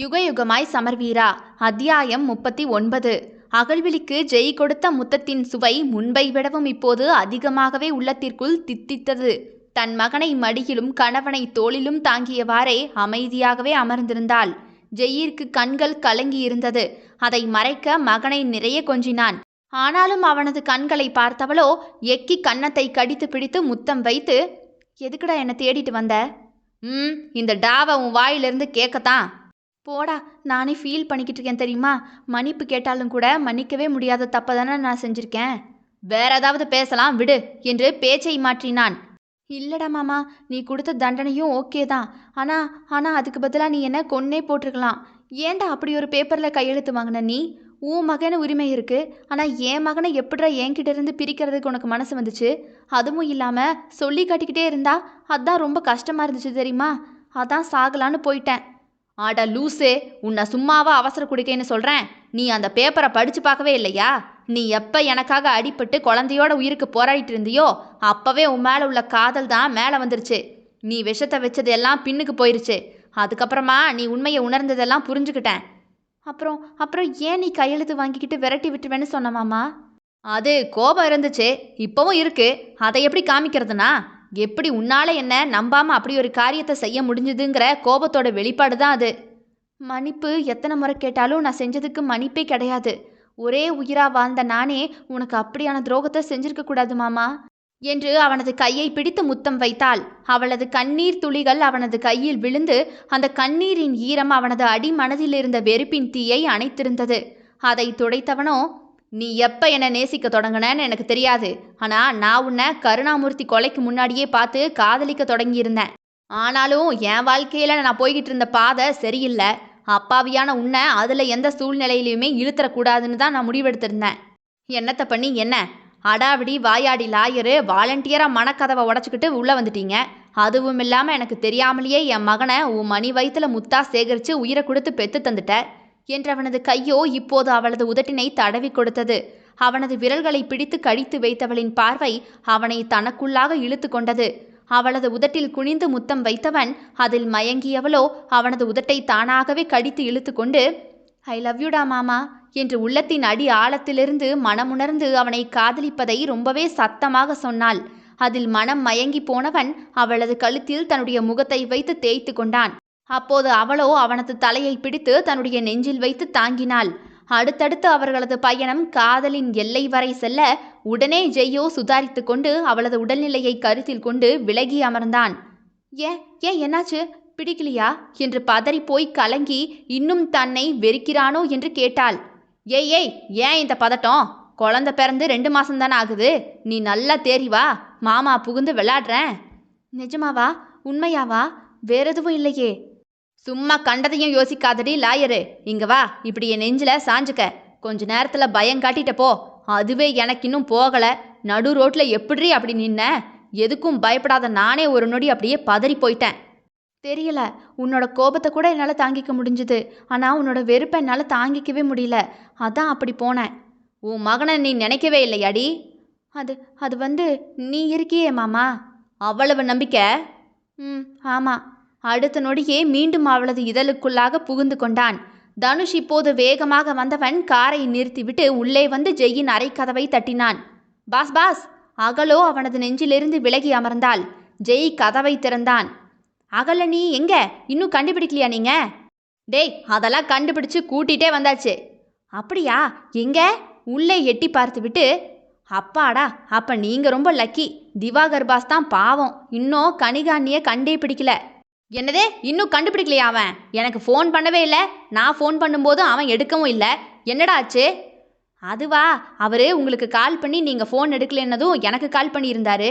யுகயுகமாய் சமர்வீரா. அத்தியாயம் முப்பத்தி ஒன்பது. அகழ்விழிக்கு ஜெய் கொடுத்த முத்தத்தின் சுவை முன்பை விடவும் இப்போது அதிகமாகவே உள்ளத்திற்குள் தித்தித்தது. தன் மகனை மடியிலும் கணவனை தோளிலும் தாங்கியவாறே அமைதியாகவே அமர்ந்திருந்தாள். ஜெயிற்கு கண்கள் கலங்கியிருந்தது. அதை மறைக்க மகனை நிறைய கொஞ்சினான். ஆனாலும் அவனது கண்களை பார்த்தவளோ எக்கி கன்னத்தை கடித்து பிடித்து முத்தம் வைத்து எதுக்குடா என்னை தேடிட்டு வந்த? ம் இந்த டாவை உன் வாயிலிருந்து கேட்கத்தான். போடா நானே ஃபீல் பண்ணிக்கிட்டு இருக்கேன் தெரியுமா? மன்னிப்பு கேட்டாலும் கூட மன்னிக்கவே முடியாத தப்பை தானே நான் செஞ்சிருக்கேன். வேற ஏதாவது பேசலாம் விடு என்று பேச்சை மாற்றினான். இல்லடா மாமா நீ கொடுத்த தண்டனையும் ஓகே தான். ஆனால் ஆனால் அதுக்கு பதிலாக நீ என்ன கொன்னே போட்டிருக்கலாம். ஏன்டா அப்படி ஒரு பேப்பரில் கையெழுத்து வாங்கின நீ? உன் மகன உரிமை இருக்கு. ஆனால் என் மகனை எப்படிடா என்கிட்ட இருந்து பிரிக்கிறதுக்கு உனக்கு மனசு வந்துச்சு? அதுவும் இல்லாமல் சொல்லி காட்டிக்கிட்டே இருந்தா அதான் ரொம்ப கஷ்டமாக இருந்துச்சு தெரியுமா? அதான் சாகலான்னு போயிட்டேன். ஆட லூசே உன்னை சும்மாவா அவசர குடிக்கைன்னு சொல்கிறேன் நீ அந்த பேப்பரை படித்து பார்க்கவே இல்லையா? நீ எப்போ எனக்காக அடிபட்டு குழந்தையோட உயிருக்கு போராடிட்டு இருந்தியோ அப்போவே உன் மேலே உள்ள காதல் தான் மேலே வந்துருச்சு. நீ விஷத்தை வச்சது எல்லாம் பின்னுக்கு போயிருச்சு. அதுக்கப்புறமா நீ உண்மையை உணர்ந்ததெல்லாம் புரிஞ்சுக்கிட்டேன். அப்புறம் அப்புறம் ஏன் நீ கையெழுத்து வாங்கிக்கிட்டு விரட்டி விட்டுருவேன்னு சொன்னமாமா அது கோபம் இருந்துச்சு. இப்போவும் இருக்குது அதை எப்படி காமிக்கிறதுனா? எப்படி உன்னால என்ன நம்பாம அப்படி ஒரு காரியத்தை செய்ய முடிஞ்சுதுங்கிற கோபத்தோட வெளிப்பாடு தான் அது. மன்னிப்பு எத்தனை முறை கேட்டாலும் நான் செஞ்சதுக்கு மன்னிப்பே கிடையாது. ஒரே உயிரா வாழ்ந்த நானே உனக்கு அப்படியான துரோகத்தை செஞ்சிருக்க கூடாது மாமா என்று அவனது கையை பிடித்து முத்தம் வைத்தாள். அவளது கண்ணீர் துளிகள் அவனது கையில் விழுந்து அந்த கண்ணீரின் ஈரம் அவனது அடி மனதில் இருந்த வெறுப்பின் தீயை அணைத்திருந்தது. அதை துடைத்தவனோ நீ எப்போ என்னை நேசிக்க தொடங்கினேன்னு எனக்கு தெரியாது. ஆனால் நான் உன்னை கருணாமூர்த்தி கொலைக்கு முன்னாடியே பார்த்து காதலிக்க தொடங்கியிருந்தேன். ஆனாலும் என் வாழ்க்கையில் நான் போய்கிட்டு இருந்த பாதை சரியில்லை. அப்பாவியான உன்னை அதில் எந்த சூழ்நிலையிலையுமே இழுத்துறக்கூடாதுன்னு தான் நான் முடிவெடுத்திருந்தேன். என்னத்தை பண்ணி என்ன? அடாவிடி வாயாடி லாயரு வாலண்டியராக மனக்கதவை உடச்சிக்கிட்டு உள்ளே வந்துட்டீங்க. அதுவும் இல்லாமல் எனக்கு தெரியாமலேயே என் மகனை உன் மணி வயிற்றுல முத்தா சேகரித்து உயிரை கொடுத்து பெற்று தந்துட்ட. என்றவனது கையோ இப்போது அவளது உதட்டினை தடவி கொடுத்தது. அவனது விரல்களை பிடித்து கடித்து வைத்தவளின் பார்வை அவனை தனக்குள்ளாக இழுத்து கொண்டது. அவளது உதட்டில் குனிந்து முத்தம் வைத்தவன் அதில் மயங்கியவளோ அவனது உதட்டை தானாகவே கடித்து இழுத்து கொண்டு ஐ லவ் யூடா மாமா என்று உள்ளத்தின் அடி ஆழத்திலிருந்து மனமுணர்ந்து அவனை காதலிப்பதை ரொம்பவே சத்தமாக சொன்னாள். அதில் மனம் மயங்கி போனவன் அவளது கழுத்தில் தன்னுடைய முகத்தை வைத்து தேய்த்து கொண்டான். அப்போது அவளோ அவனது தலையை பிடித்து தன்னுடைய நெஞ்சில் வைத்து தாங்கினாள். அடுத்தடுத்து அவர்களது பயணம் காதலின் எல்லை வரை செல்ல உடனே ஜெய்யோ சுதாரித்து கொண்டு அவளது உடல்நிலையை கருத்தில் கொண்டு விலகி அமர்ந்தான். ஏ ஏன் என்னாச்சு? பிடிக்கலையா? என்று பதறி போய் கலங்கி இன்னும் தன்னை வெறுக்கிறானோ என்று கேட்டாள். ஏய் ஏய் ஏன் இந்த பதட்டம்? குழந்த பிறந்து ரெண்டு மாதம் தானே ஆகுது. நீ நல்லா தேறி வா. மாமா புகுந்து விளாடுறேன். நிஜமாவா? உண்மையாவா? வேற எதுவும் இல்லையே. சும்மா கண்டதையும் யோசிக்காதடி லாயரு. இங்க வா இப்படி என் நெஞ்சில சாஞ்சுக்க. கொஞ்ச நேரத்துல பயம் காட்டிட்ட போ. அதுவே எனக்கு இன்னும் போகல. நடு ரோட்ல எப்படி அப்படி நின்ன? எதுக்கும் பயப்படாத நானே ஒரு நொடி அப்படியே பதறி போயிட்டேன். தெரியல உன்னோட கோபத்தை கூட என்னால் தாங்கிக்க முடிஞ்சுது. ஆனால் உன்னோட வெறுப்பை என்னால் தாங்கிக்கவே முடியல. அதான் அப்படி போனேன். உன் மகனை நீ நினைக்கவே இல்லையாடி? அது அது வந்து நீ இருக்கியே மாமா. அவ்வளவு நம்பிக்கை? ம் ஆமாம் அடுத்த நொடியே மீண்டும் அவளது இதழுக்குள்ளாக புகுந்து கொண்டான். தனுஷ் இப்போது வேகமாக வந்தவன் காரை நிறுத்திவிட்டு உள்ளே வந்து ஜெயின் அரைக்கதவை தட்டினான். Boss boss! அகலோ அவனது நெஞ்சிலிருந்து விலகி அமர்ந்தாள். ஜெய் கதவை திறந்தான். அகல நீ எங்க? இன்னும் கண்டுபிடிக்கலையா நீங்க? டேய் அதெல்லாம் கண்டுபிடிச்சு கூட்டிகிட்டே வந்தாச்சு. அப்படியா? எங்க? உள்ளே எட்டி பார்த்துவிட்டு அப்பாடா அப்ப நீங்க ரொம்ப லக்கி. திவாகர் பாஸ் தான் பாவம். இன்னும் கனிகாண்ணிய கண்டே பிடிக்கல. என்னதே? இன்னும் கண்டுபிடிக்கலையா அவன்? எனக்கு ஃபோன் பண்ணவே இல்லை. நான் ஃபோன் பண்ணும்போது அவன் எடுக்கவும் இல்லை. என்னடா ஆச்சு? அதுவா அவர் உங்களுக்கு கால் பண்ணி நீங்கள் ஃபோன் எடுக்கலைன்னதும் எனக்கு கால் பண்ணியிருந்தாரு.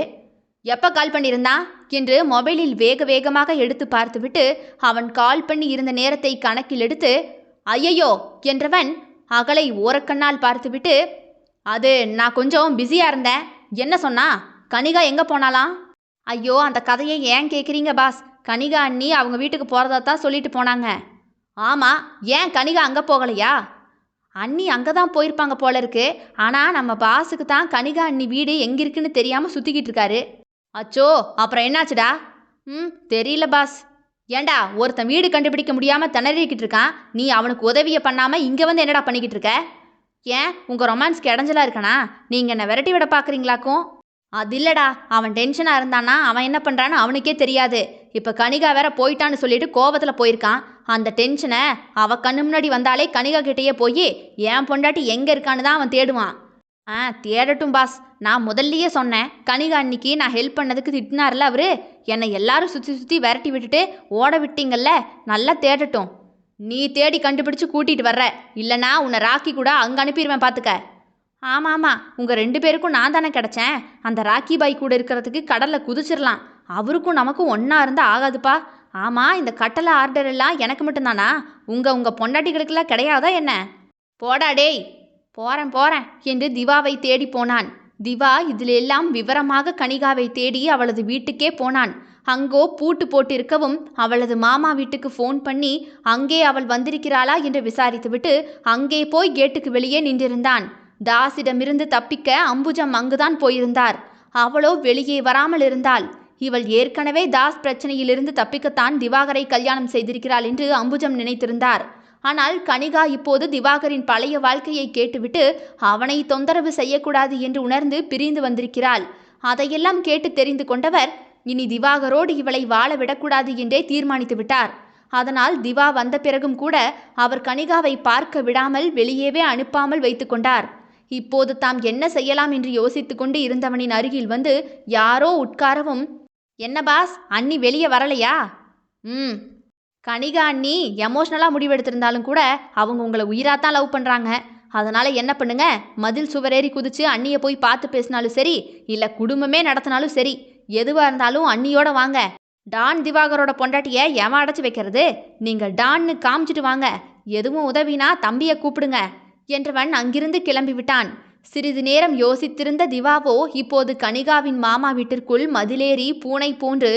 எப்போ கால் பண்ணியிருந்தான்? என்று மொபைலில் வேக வேகமாக எடுத்து பார்த்துவிட்டு அவன் கால் பண்ணி இருந்த நேரத்தை கணக்கில் எடுத்து ஐயையோ! என்றவன் அகலை ஓரக்கண்ணால் பார்த்துவிட்டு அது நான் கொஞ்சம் பிஸியாக இருந்தேன். என்ன சொன்னா? கனிகா எங்கே போனாலாம் ஐயோ அந்த கதையை ஏன் கேட்குறீங்க பாஸ் கனிகா அண்ணி அவங்க வீட்டுக்கு போகிறதா தான் சொல்லிட்டு போனாங்க. ஆமாம் ஏன் கனிகா அங்கே போகலையா? அண்ணி அங்கே தான் போயிருப்பாங்க போல இருக்கு ஆனால் நம்ம பாஸுக்கு தான் கனிகா அண்ணி வீடு எங்கே இருக்குன்னு தெரியாமல் சுற்றிக்கிட்டு இருக்காரு. அச்சோ அப்புறம் என்னாச்சுடா? ம் தெரியல பாஸ். ஏண்டா ஒருத்தன் வீடு கண்டுபிடிக்க முடியாமல் திணறிக்கிட்டு இருக்கான். நீ அவனுக்கு உதவியை பண்ணாமல் இங்கே வந்து என்னடா பண்ணிக்கிட்டு இருக்க? ஏன் உங்கள் ரொமான்ஸ்க்கு இடைஞ்சலாக இருக்கனா? நீங்கள் என்னை விரட்டி விட பார்க்குறீங்களாக்கும் அது இல்லடா அவன் டென்ஷனாக இருந்தானா அவன் என்ன பண்ணுறான்னு அவனுக்கே தெரியாது. இப்போ கனிகா வேற போயிட்டான்னு சொல்லிட்டு கோபத்தில் போயிருக்கான். அந்த டென்ஷனை அவ கண்ணு முன்னாடி வந்தாலே கனிகா கிட்டேயே போய் என் பொண்டாட்டி எங்கே இருக்கான்னு தான் அவன் தேடுவான். ஆ தேடட்டும் பாஸ் நான் முதல்லையே சொன்னேன். கனிகா அன்னைக்கு நான் ஹெல்ப் பண்ணதுக்கு திட்டினார்ல அவரு. என்னை எல்லாரும் சுற்றி சுற்றி விரட்டி விட்டுட்டு ஓட விட்டீங்கல்ல நல்லா தேடட்டும். நீ தேடி கண்டுபிடிச்சு கூட்டிகிட்டு வர்ற. இல்லைனா உன்னை ராக்கி கூட அங்கே அனுப்பிடுவேன் பார்த்துக்க ஆமாம் ஆமாம் உங்கள் ரெண்டு பேருக்கும் நான் தானே கிடச்சேன். அந்த ராக்கி பாய் கூட இருக்கிறதுக்கு கடலில் குதிச்சிடலாம் அவருக்கும் நமக்கும் ஒன்றா இருந்தால் ஆகாதுப்பா. ஆமாம் இந்த கட்டளை ஆர்டர் எல்லாம் எனக்கு மட்டும்தானா? உங்கள் உங்கள் பொண்டாட்டிகளுக்கெல்லாம் கிடையாதா என்ன? போடா டேய். போகிறேன் போகிறேன் என்று திவாவை தேடி போனான். திவா இதில் எல்லாம் விவரமாக கனிகாவை தேடி அவளது வீட்டுக்கே போனான். அங்கோ பூட்டு போட்டிருக்கவும் அவளது மாமா வீட்டுக்கு ஃபோன் பண்ணி அங்கே அவள் வந்திருக்கிறாளா? என்று விசாரித்துவிட்டு அங்கே போய் கேட்டுக்கு வெளியே நின்றிருந்தான். தாஸிடமிருந்து தப்பிக்க அம்புஜம் அங்குதான் போயிருந்தார். அவளோ வெளியே வராமல் இருந்தாள். இவள் ஏற்கனவே தாஸ் பிரச்சனையிலிருந்து தப்பிக்கத்தான் திவாகரை கல்யாணம் செய்திருக்கிறாள் என்று அம்புஜம் நினைத்திருந்தார். ஆனால் கனிகா இப்போது திவாகரின் பழைய வாழ்க்கையை கேட்டுவிட்டு அவனை தொந்தரவு செய்யக்கூடாது என்று உணர்ந்து பிரிந்து வந்திருக்கிறாள். அதையெல்லாம் கேட்டு தெரிந்து கொண்டவர் இனி திவாகரோடு இவளை வாழ விடக்கூடாது என்றே தீர்மானித்து விட்டார். அதனால் திவா வந்த பிறகும் கூட அவர் கனிகாவை பார்க்க விடாமல் வெளியேவே அனுப்பாமல் வைத்துக்கொண்டார் இப்போது தாம் என்ன செய்யலாம் என்று யோசித்துக்கொண்டு இருந்தவனின் அருகில் வந்து யாரோ உட்காரவும் என்ன பாஸ் அண்ணி வெளியே வரலையா? ம். கனிகா அண்ணி எமோஷ்னலாக முடிவெடுத்திருந்தாலும் கூட அவங்க உங்களை உயிராத்தான் லவ் பண்ணுறாங்க அதனால் என்ன பண்ணுங்க? மதில் சுவரேறி குதிச்சு அண்ணியை போய் பார்த்து பேசினாலும் சரி இல்லை குடும்பமே நடத்தினாலும் சரி எதுவாக இருந்தாலும் அண்ணியோட வாங்க. டான் திவாகரோட பொண்டாட்டியை எவன் அடைச்சி வைக்கிறது? நீங்கள் டான்னு காமிச்சிட்டு வாங்க. எதுவும் உதவினா தம்பியை கூப்பிடுங்க. என்றவன் அங்கிருந்து கிளம்பிவிட்டான். சிறிது நேரம் யோசித்திருந்த திவாவோ இப்போது கனிகாவின் மாமா வீட்டிற்குள் மதிலேறி பூனை போன்று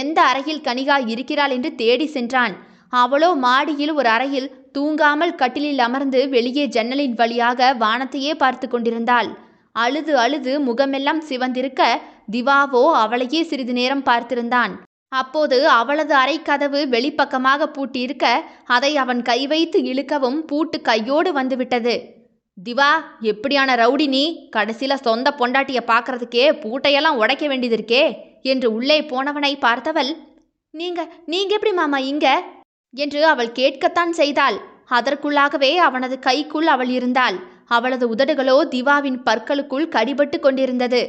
எந்த அறையில் கனிகா இருக்கிறாள் என்று தேடி சென்றான். அவளோ மாடியில் ஒரு அறையில் தூங்காமல் கட்டிலில் அமர்ந்து வெளியே ஜன்னலின் வழியாக வானத்தையே பார்த்து கொண்டிருந்தாள். அழுது அழுது முகமெல்லாம் சிவந்திருக்க திவாவோ அவளையே சிறிது நேரம் பார்த்திருந்தான். அப்போது அவளது அறை கதவு வெளிப்பக்கமாக பூட்டியிருக்க அதை அவன் கை வைத்து இழுக்கவும் பூட்டு கையோடு வந்துவிட்டது. திவா எப்படியான ரவுடி நீ? கடைசியில சொந்த பொண்டாட்டிய பார்க்கறதுக்கே பூட்டையெல்லாம் உடைக்க வேண்டியது இருக்கே என்று உள்ளே போனவனை பார்த்தவள் நீங்க நீங்க எப்படி மாமா இங்க? என்று அவள் கேட்கத்தான் செய்தாள். அதற்குள்ளாகவே அவனது கைக்குள் அவள் இருந்தாள். அவளது உதடுகளோ திவாவின் பற்களுக்குள் கடிபட்டு கொண்டிருந்தது.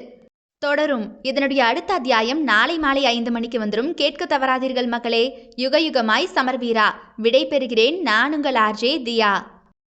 தொடரும். இதனுடைய அடுத்த அத்தியாயம் நாளை மாலை ஐந்து மணிக்கு வந்துடும் கேட்க தவறாதீர்கள் மக்களே. யுக யுகமாய் சமர்வீரா. விடை பெறுகிறேன் நான் உங்கள் ஆர்ஜே தியா.